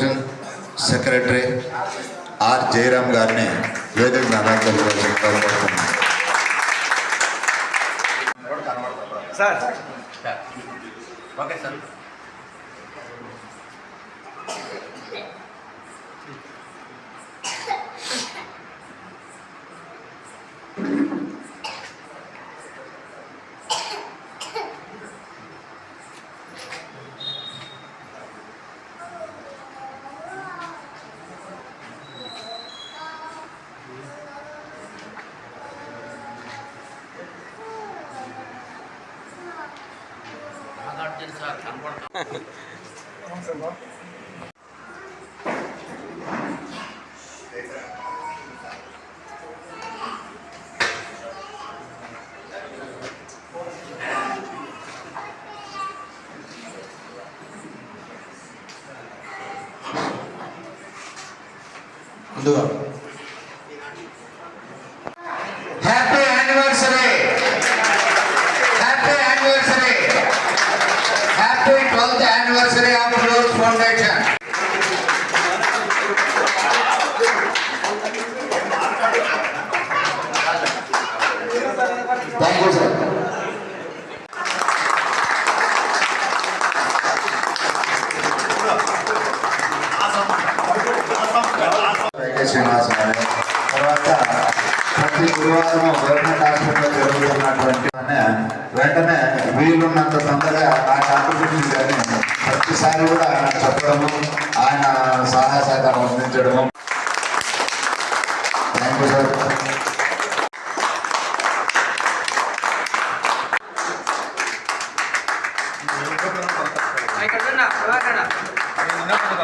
Your foundation secretary R Jayaram గారిని వేదిక అలంకరించాల్సిన కోరుకుంటున్నాను సార్ ఓకే సార్ కనపడతాం ముందుగా శ్రీనివాస గారు తర్వాత ప్రతి గురువారం గవర్నమెంట్ హాస్పిటల్లో జరుగుతున్నటువంటి వెంటనే వీలున్నంత తొందరగా ఆ కాంట్రిబ్యూషన్ కానీ ప్రతిసారి కూడా ఆయన చెప్పడము ఆయన సహాయ సహకారం అందించడము. థ్యాంక్ యూ సార్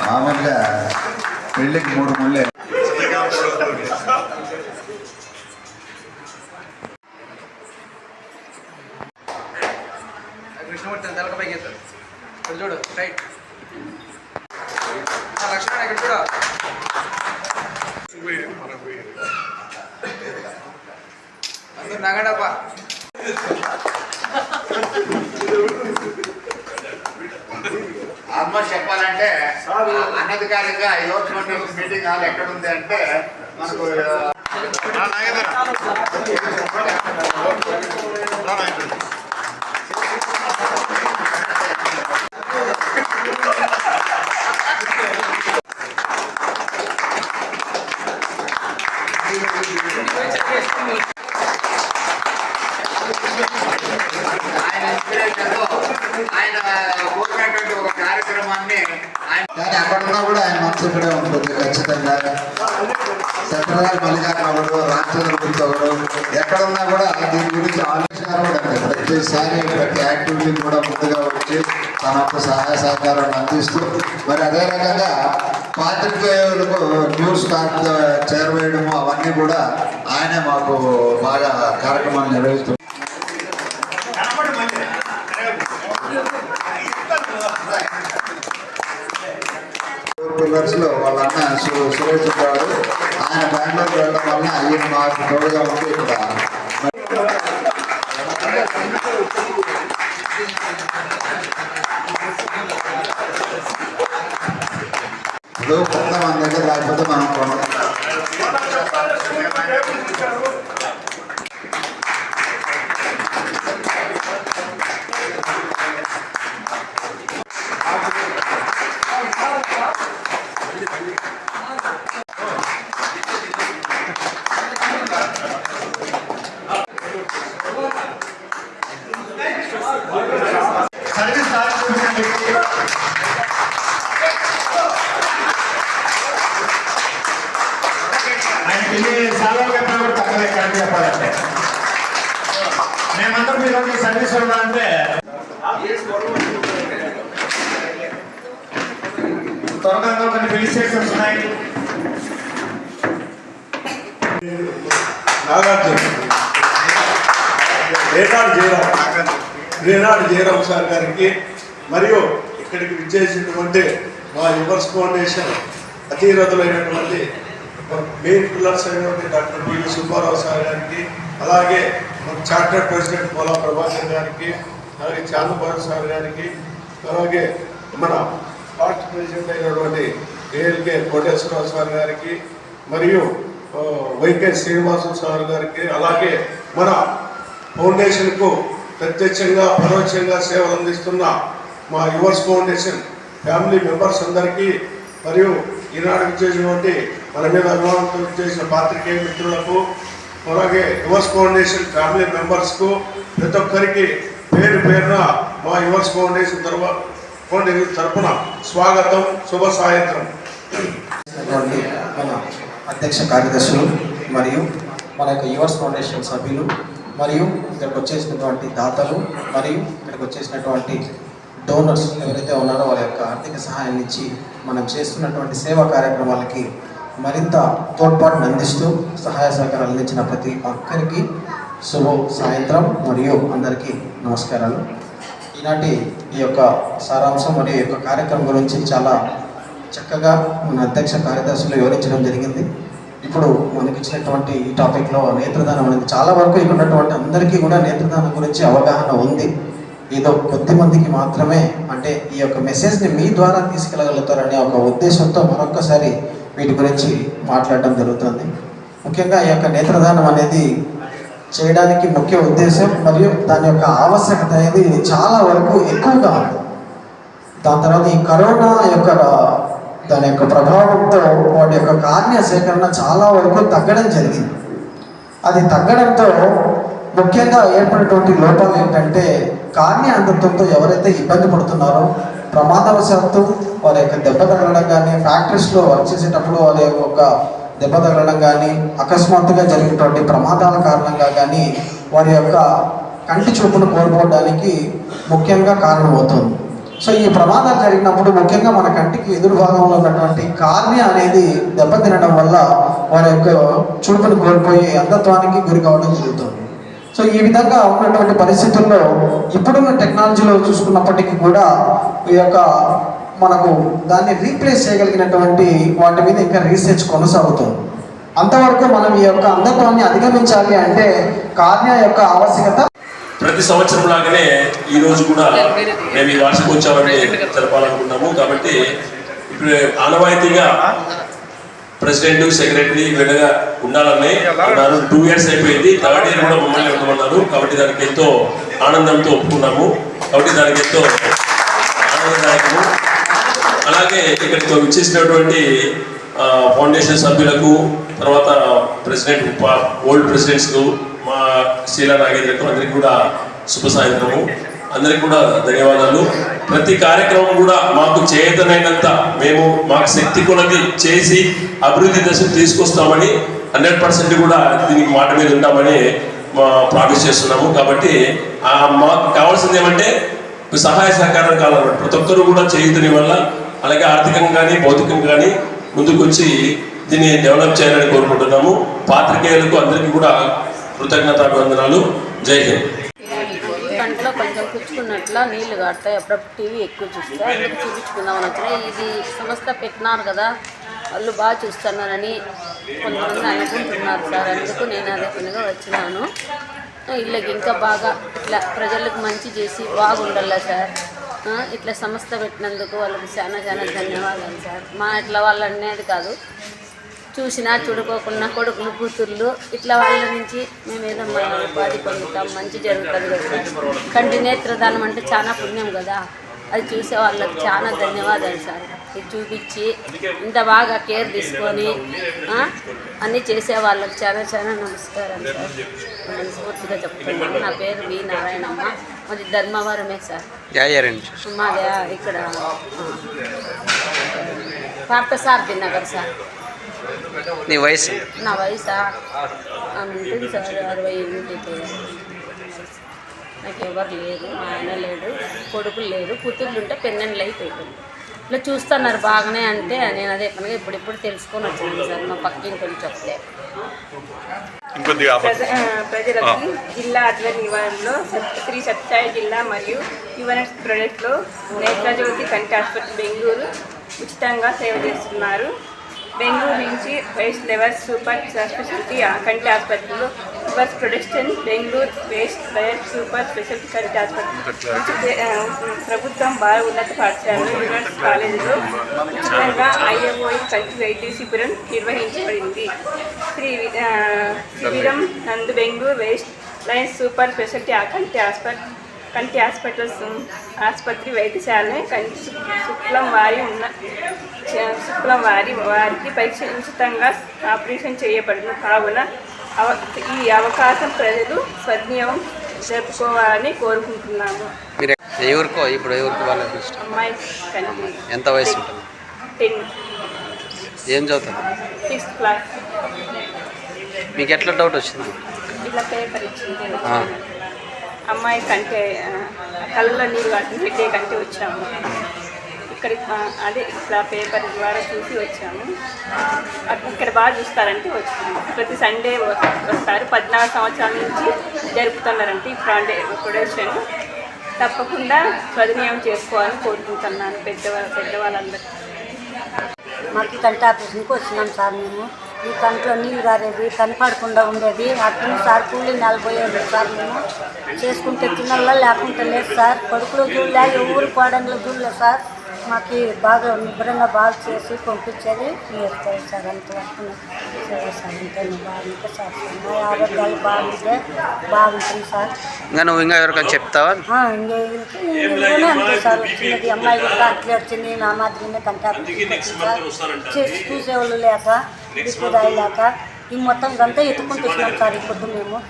మామూలుగా పెళ్ళికి మూడు ముళ్ళే. కృష్ణమూర్తి తెలక పైకి ఎత్తాడు ఇక్కడ చూడు రైట్ లక్ష్మణ ఇక్కడ చూడు అందరు నగడప్ప ఆల్మోస్ట్ చెప్పాలంటే అనధికారికంగా యువత మీటింగ్ హాల్ ఎక్కడ ఉంది అంటే మనకు ఇక్కడే ఉంటుంది ఖచ్చితంగా. సెంట్రల్ మల్లికార్జునవుడు రాష్ట్ర గురించి ఎక్కడున్నా కూడా దీని గురించి ఆలోచన కూడా ప్రతిసారి ప్రతి యాక్టివిటీని కూడా ముందుగా వచ్చి తన యొక్క సహాయ సహకారాన్ని అందిస్తూ మరి అదే రకంగా పాత్రికేయులకు న్యూస్ కార్డ్ చేరవేయడము అవన్నీ కూడా ఆయనే మాకు బాగా కార్యక్రమాలు నిర్వహిస్తున్నారు పిల్లర్స్లో వాళ్ళ అన్న సు- సురేష్ ఉంటాడు ఆయన బెంగళూరు వెళ్ళడం వల్ల ఈయన మాకు తోడుగా ఉండి ఇక్కడ ఇప్పుడు కొంత మన దగ్గర లేకపోతే మనం కొనం కొన్ని ఫెలిసిటేషన్స్ ఉన్నాయి నాగార్జున రేనాడు జయరాం రేనాడు జయరాం సార్ గారికి మరియు ఇక్కడికి విచ్చేసినటువంటి మా యువర్స్ ఫౌండేషన్ అతీరథులైనటువంటి మెయిన్ పిల్లర్స్ అయినటువంటి doctor B V Subbarao sir గారికి అలాగే మన చార్టర్డ్ ప్రెసిడెంట్ పోలా ప్రభాకర్ గారికి అలాగే చాందబాబు సార్ గారికి అలాగే మన పార్టీ ప్రెసిడెంట్ అయినటువంటి A L K Koteswararao sir గారికి మరియు వైకే శ్రీనివాసు సార్ గారికి అలాగే మన ఫౌండేషన్కు ప్రత్యక్షంగా పరోక్షంగా సేవలు అందిస్తున్న మా యువర్స్ ఫౌండేషన్ ఫ్యామిలీ మెంబర్స్ అందరికీ మరియు ఈనాడు చేసినటువంటి మన మీద అభిమానంతో చేసిన పాత్రికేయ మిత్రులకు అలాగే యువర్స్ ఫౌండేషన్ ఫ్యామిలీ మెంబర్స్కు ప్రతి ఒక్కరికి పేరు పేరున మా యువర్స్ ఫౌండేషన్ తరఫు ఫౌండేషన్ తరఫున స్వాగతం శుభ సాయంత్రం. మన అధ్యక్ష కార్యదర్శులు మరియు మన యొక్క యువర్స్ ఫౌండేషన్ సభ్యులు మరియు ఇక్కడికి వచ్చేసినటువంటి దాతలు మరియు ఇక్కడికి వచ్చేసినటువంటి డోనర్స్ ఎవరైతే ఉన్నారో వారి యొక్క ఆర్థిక సహాయాన్ని ఇచ్చి మనం చేస్తున్నటువంటి సేవా కార్యక్రమాలకి మరింత తోడ్పాటును అందిస్తూ సహాయ సహకారాలు అందించిన ప్రతి ఒక్కరికి శుభ సాయంత్రం మరియు అందరికీ నమస్కారాలు. ఈనాటి ఈ యొక్క సారాంశం మరియు ఈ యొక్క కార్యక్రమం గురించి చాలా చక్కగా మన అధ్యక్ష కార్యదర్శులు వివరించడం జరిగింది. ఇప్పుడు మనకి ఇచ్చినటువంటి ఈ టాపిక్లో నేత్రదానం అనేది చాలా వరకు ఇక్కడ ఉన్నటువంటి అందరికీ కూడా నేత్రదానం గురించి అవగాహన ఉంది. ఏదో కొద్ది మందికి మాత్రమే అంటే ఈ యొక్క మెసేజ్ని మీ ద్వారా తీసుకెళ్ళగలుగుతారనే ఒక ఉద్దేశంతో మరొకసారి వీటి గురించి మాట్లాడడం జరుగుతుంది. ముఖ్యంగా ఈ యొక్క నేత్రదానం అనేది చేయడానికి ముఖ్య ఉద్దేశం మరియు దాని యొక్క ఆవశ్యకత అనేది చాలా వరకు ఎక్కువగా ఉంది. దాని తర్వాత ఈ కరోనా యొక్క దాని యొక్క ప్రభావంతో వాటి యొక్క కార్య సేకరణ చాలా వరకు తగ్గడం జరిగింది. అది తగ్గడంతో ముఖ్యంగా ఏర్పడినటువంటి లోపాలు ఏంటంటే కార్య అంధత్వంతో ఎవరైతే ఇబ్బంది పడుతున్నారో ప్రమాదవశాత్తు వారి యొక్క దెబ్బ తగలడం కానీ ఫ్యాక్టరీస్లో వర్క్ చేసేటప్పుడు వారి యొక్క దెబ్బ తగలడం కానీ అకస్మాత్తుగా జరిగినటువంటి ప్రమాదాల కారణంగా కానీ వారి యొక్క కంటి చూపును కోల్పోవడానికి ముఖ్యంగా కారణమవుతుంది. సో ఈ ప్రమాదాలు జరిగినప్పుడు ముఖ్యంగా మన కంటికి ఎదురు భాగంలో ఉన్నటువంటి కార్నియ అనేది దెబ్బతినడం వల్ల వారి యొక్క చూపును కోల్పోయి అంధత్వానికి గురి కావడం జరుగుతుంది. సో ఈ విధంగా ఉన్నటువంటి పరిస్థితుల్లో ఇప్పుడున్న టెక్నాలజీలో చూసుకున్నప్పటికీ కూడా ఈ యొక్క మనకు దాన్ని రీప్లేస్ చేయగలిగినటువంటి వాటి మీద ఇంకా రీసెర్చ్ కొనసాగుతుంది. అంతవరకు మనం ఈ యొక్క అంధత్వాన్ని అధిగమించాలి అంటే కార్నియ యొక్క ఆవశ్యకత ప్రతి సంవత్సరం లాగానే ఈ రోజు కూడా మేము ఈ వార్షికోత్సవాన్ని జరపాలనుకున్నాము కాబట్టి ఇప్పుడు ఆనవాయితీగా ప్రెసిడెంట్ సెక్రటరీ వీళ్ళగా ఉండాలని అన్నారు టూ ఇయర్స్ అయిపోయింది. థర్డ్ ఇయర్ కూడా మమ్మల్ని ఉండమన్నారు. కాబట్టి దానికి ఎంతో ఆనందంతో ఒప్పుకున్నాము. కాబట్టి దానికి ఎంతో ఆనందదాయకము. అలాగే ఇక్కడికి వచ్చేసినటువంటి ఫౌండేషన్ సభ్యులకు తర్వాత ప్రెసిడెంట్ ఓల్డ్ ప్రెసిడెంట్స్కు మా శీలా నాగేంద్రకు అందరికీ కూడా శుభ సాయంత్రము. అందరికీ కూడా ధన్యవాదాలు. ప్రతి కార్యక్రమం కూడా మాకు చేతనైనంత మేము మాకు శక్తి కొలది చేసి అభివృద్ధి దశకు తీసుకొస్తామని హండ్రెడ్ పర్సెంట్ కూడా దీనికి మాట మీద ఉంటామని మా ప్రామిస్ చేస్తున్నాము. కాబట్టి మాకు కావాల్సింది ఏమంటే సహాయ సహకారం కావాలన్నమాట. ప్రతి ఒక్కరు కూడా చేయుతుని వల్ల అలాగే ఆర్థికంగా కానీ భౌతికంగా కానీ ముందుకొచ్చి దీన్ని డెవలప్ చేయాలని కోరుకుంటున్నాము. పాత్రికేయులకు అందరికీ కూడా కృతజ్ఞతాభివందనాలు జై హింద్. కంట్లో కొంచెం పుచ్చుకున్నట్ల నీళ్ళు కాడతాయి. అప్పుడప్పుడు టీవీ ఎక్కువ చూస్తే. అందుకు చూపించుకుందామని వచ్చిన ఇది సంస్థ పెట్టినారు కదా వాళ్ళు బాగా చూస్తున్నారని కొంతమంది అనుకుంటున్నారు సార్. అందుకు నేను అదే పనిగా వచ్చినాను. వీళ్ళకి ఇంకా బాగా ఇట్లా ప్రజలకు మంచి చేసి బాగుండాలా సార్? ఇట్లా సంస్థ పెట్టినందుకు వాళ్ళకి చాలా చాలా ధన్యవాదాలు సార్. మా ఇట్లా వాళ్ళు అనేది కాదు. చూసినా చూడుకోకుండా కొడుకులు కూతుర్లు ఇట్లా వాళ్ళ నుంచి మేము ఏదో ఉపాధి పొందుతాం మంచి జరుగుతుంది కదా. కంటి నేత్రదానం అంటే చాలా పుణ్యం కదా. అది చూసే వాళ్ళకి చాలా ధన్యవాదాలు సార్. ఇది చూపించి ఇంత బాగా కేర్ తీసుకొని అన్నీ చేసే వాళ్ళకి చాలా చాలా నమస్కారం సార్. మనస్ఫూర్తిగా చెప్తున్నాను. నా పేరు వి నారాయణమ్మ. మాది ధర్మవరమే సార్. మాది ఇక్కడ పార్థసారథి నగర్ సార్. నీ వయసు? నా వయసా? ఉంటుంది సార్ అరవై ఎనిమిది నాకు ఎవరు లేరు మా ఆయన లేడు కొడుకులు లేరు కూతుర్లు ఉంటే పెన్నెండ్లు అయిపోయింది ఇట్లా చూస్తున్నారు బాగానే అంటే నేను అదే పనిగా ఇప్పుడిప్పుడు తెలుసుకొని వచ్చినాను సార్ మా పక్కింటి చెప్తే. ప్రజ- ఆ, ప్రజలకి జిల్లా ఆధ్వర్య నివారణలో శ్రీ సత్యసాయి జిల్లా మరియు యువనెక్స్ ప్రాజెక్టులో నేత్రజ్యోతి కంటి ఆసుపత్రి బెంగళూరు ఉచితంగా సేవ చేస్తున్నారు. బెంగళూరు నుంచి వేస్ట్ లెవెల్ సూపర్ స్పెషాలిటీ కంటి ఆసుపత్రిలో యువర్స్ ప్రొడక్షన్ బెంగళూరు వేస్ట్ లెవర్ సూపర్ స్పెషల్ కంటి ఆసుపత్రి. ప్రభుత్వం బాల ఉన్నత పాఠశాలలో యూనివర్స్ కాలేజీలో ఉచితంగా ఐఎంఓఈ కంటి వైద్య శిబిరం నిర్వహించబడింది. శ్రీ శిబిరం నందు Bengaluru west lions super speciality కంటి ఆసుపత్రి కంటి హాస్పిటల్స్ ఆసుపత్రి వైద్యశాల కంటి శుక్లం వారి ఉన్న శుక్లం వారి వారికి పరీక్ష ఉచితంగా ఆపరేషన్ చేయబడును. కావున అవ ఈ అవకాశం ప్రజలు సద్వినియోగం జరుపుకోవాలని కోరుకుంటున్నాము. ఊరికో ఇప్పుడు వాళ్ళకి ఇష్టం అమ్మాయి కంటి ఎంత వయసు ఉంటుంది? టెన్. ఏం చదువుతుంది సిక్స్త్ క్లాస్. మీకు ఎట్లా డౌట్ వచ్చింది? ఇలా పేపర్ ఇచ్చింది. అమ్మాయి కంటే కళ్ళలో నీరు వాటిని పెట్టే కంటే వచ్చాము. ఇక్కడ అదే ఇట్లా పేపర్ ద్వారా చూసి వచ్చాము. అక్కడ ఇక్కడ బాగా చూస్తారంటే వచ్చాము. ప్రతి సండే వస్తారు. పద్నాలుగు సంవత్సరాల నుంచి జరుపుతున్నారంటే ఈ ప్రాండే ప్రొడక్షన్. తప్పకుండా సద్వినియోగం చేసుకోవాలని కోరుకుంటున్నాను పెద్దవాళ్ళ పెద్దవాళ్ళందరూ మాకు కంటే ఆపరేషన్కి వచ్చినాం సార్ మేము. ఈ కంట్లో నీళ్ళు గారేది కనపడకుండా ఉండేది. అట్లనే సార్ కూలి నెలపోయేది సార్ మేము. చేసుకుంటే తినల్లా లేకుంటే లేదు సార్. కొడుకులు చూడలే ఎవరు కోడంలో చూడలేదు సార్. మాకు బాగా నిబ్బరంగా బాగా చేసి పంపించేది నేర్చుకోవాలి సార్ అంతవరకు సరే సార్ అంతే బాగుంటే సార్ మా ఆరోగ్యాలు బాగుంటే బాగుంటుంది సార్. ఇంకా నువ్వు ఇంకా ఎవరికైనా చెప్తావా? ఇంకే ఇంకేనే అంతే సార్. వచ్చినది అమ్మాయి కూడా అట్లే వచ్చింది నా మాదిరినే కంటే చేసి చూసేవాళ్ళు లేక దిక్కుదాయి లేక ఈ మొత్తం అంతా ఎత్తుకుంటున్నాం సార్ ఇప్పుడు మేము.